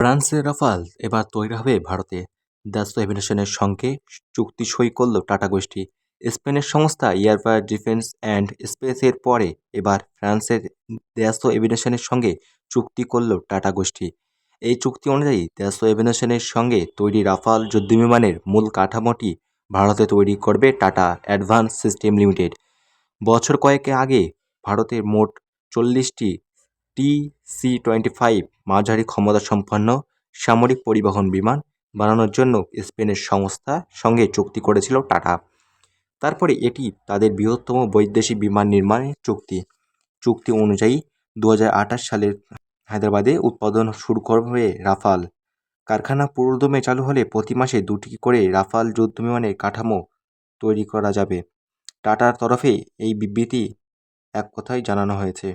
ফ্রান্সের রাফাল এবার তৈরি হবে ভারতে। দাসো এভিয়েশনের সঙ্গে চুক্তি সই করল টাটা গোষ্ঠী। স্পেনের সংস্থা এয়ারফায়ার ডিফেন্স অ্যান্ড স্পেসের পরে এবার ফ্রান্সের দ্যাসো এভিয়েশনের সঙ্গে চুক্তি করল টাটা গোষ্ঠী। এই চুক্তি অনুযায়ী দ্যাসো এভিয়েশনের সঙ্গে তৈরি রাফাল যুদ্ধবিমানের মূল কাঠামোটি ভারতে তৈরি করবে টাটা অ্যাডভান্স সিস্টেম লিমিটেড। বছর কয়েক আগে ভারতের মোট চল্লিশটি টি সি টোয়েন্টি ফাইভ মাঝারি ক্ষমতাসম্পন্ন সামরিক পরিবহন বিমান বানানোর জন্য স্পেনের সংস্থার সঙ্গে চুক্তি করেছিল টাটা। তারপরে এটি তাদের বৃহত্তম বৈদেশিক বিমান নির্মাণের চুক্তি। চুক্তি অনুযায়ী দু হাজার আঠাশ সালের হায়দ্রাবাদে উৎপাদন শুরু করবে রাফাল। কারখানা পুরোদমে চালু হলে প্রতি মাসে দুটি করে রাফাল যুদ্ধবিমানের কাঠামো তৈরি করা যাবে। টাটার তরফে এই বিবৃতি এক কথায় জানানো হয়েছে।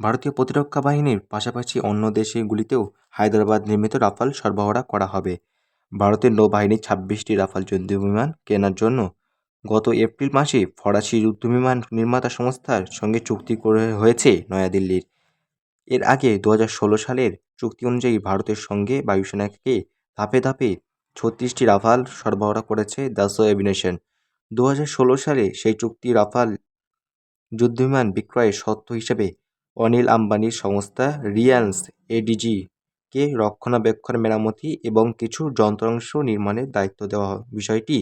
ভারতীয় প্রতিরক্ষা বাহিনীর পাশাপাশি অন্য দেশগুলিতেও হায়দ্রাবাদ নির্মিত রাফাল সরবরাহ করা হবে। ভারতের নৌবাহিনীর ছাব্বিশটি রাফাল যুদ্ধবিমান কেনার জন্য গত এপ্রিল মাসে ফরাসি যুদ্ধবিমান নির্মাতা সংস্থার সঙ্গে চুক্তি করে হয়েছে নয়াদিল্লির। এর আগে দু সালের চুক্তি অনুযায়ী ভারতের সঙ্গে বায়ুসেনাকে ধাপে ধাপে ছত্রিশটি রাফাল সরবরাহ করেছে দাসো এভিনেশন দু সালে সেই চুক্তি রাফাল যুদ্ধবিমান বিক্রয়ের শর্ত হিসেবে অনিল আম্বানির সংস্থা রিলায়েন্স এডিজি-কে রক্ষণাবেক্ষণ মেরামতি এবং কিছু যন্ত্রাংশ নির্মাণের দায়িত্ব দেওয়া বিষয়টি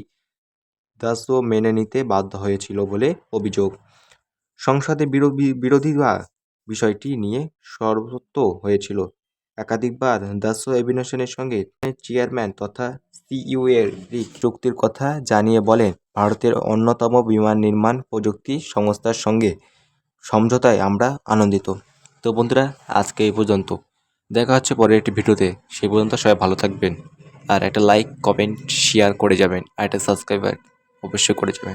দাসো মেনে নিতে বাধ্য হয়েছিল বলে অভিযোগ। সংসদে বিরোধীরা বিষয়টি নিয়ে সরবত হয়েছিল। একাধিকবার দাসো এভিনেশনের সঙ্গে চেয়ারম্যান তথা সিইউ এর চুক্তির কথা জানিয়ে বলেন, ভারতের অন্যতম বিমান নির্মাণ প্রযুক্তি সংস্থার সঙ্গে সমঝোতায় আমরা আনন্দিত। তো বন্ধুরা, আজকে এই পর্যন্ত। দেখা হচ্ছে পরের একটি ভিডিওতে। সেই পর্যন্ত সবাই ভালো থাকবেন। আর একটা লাইক কমেন্ট শেয়ার করে যাবেন। আর একটা সাবস্ক্রাইবার অবশ্যই করে যাবেন।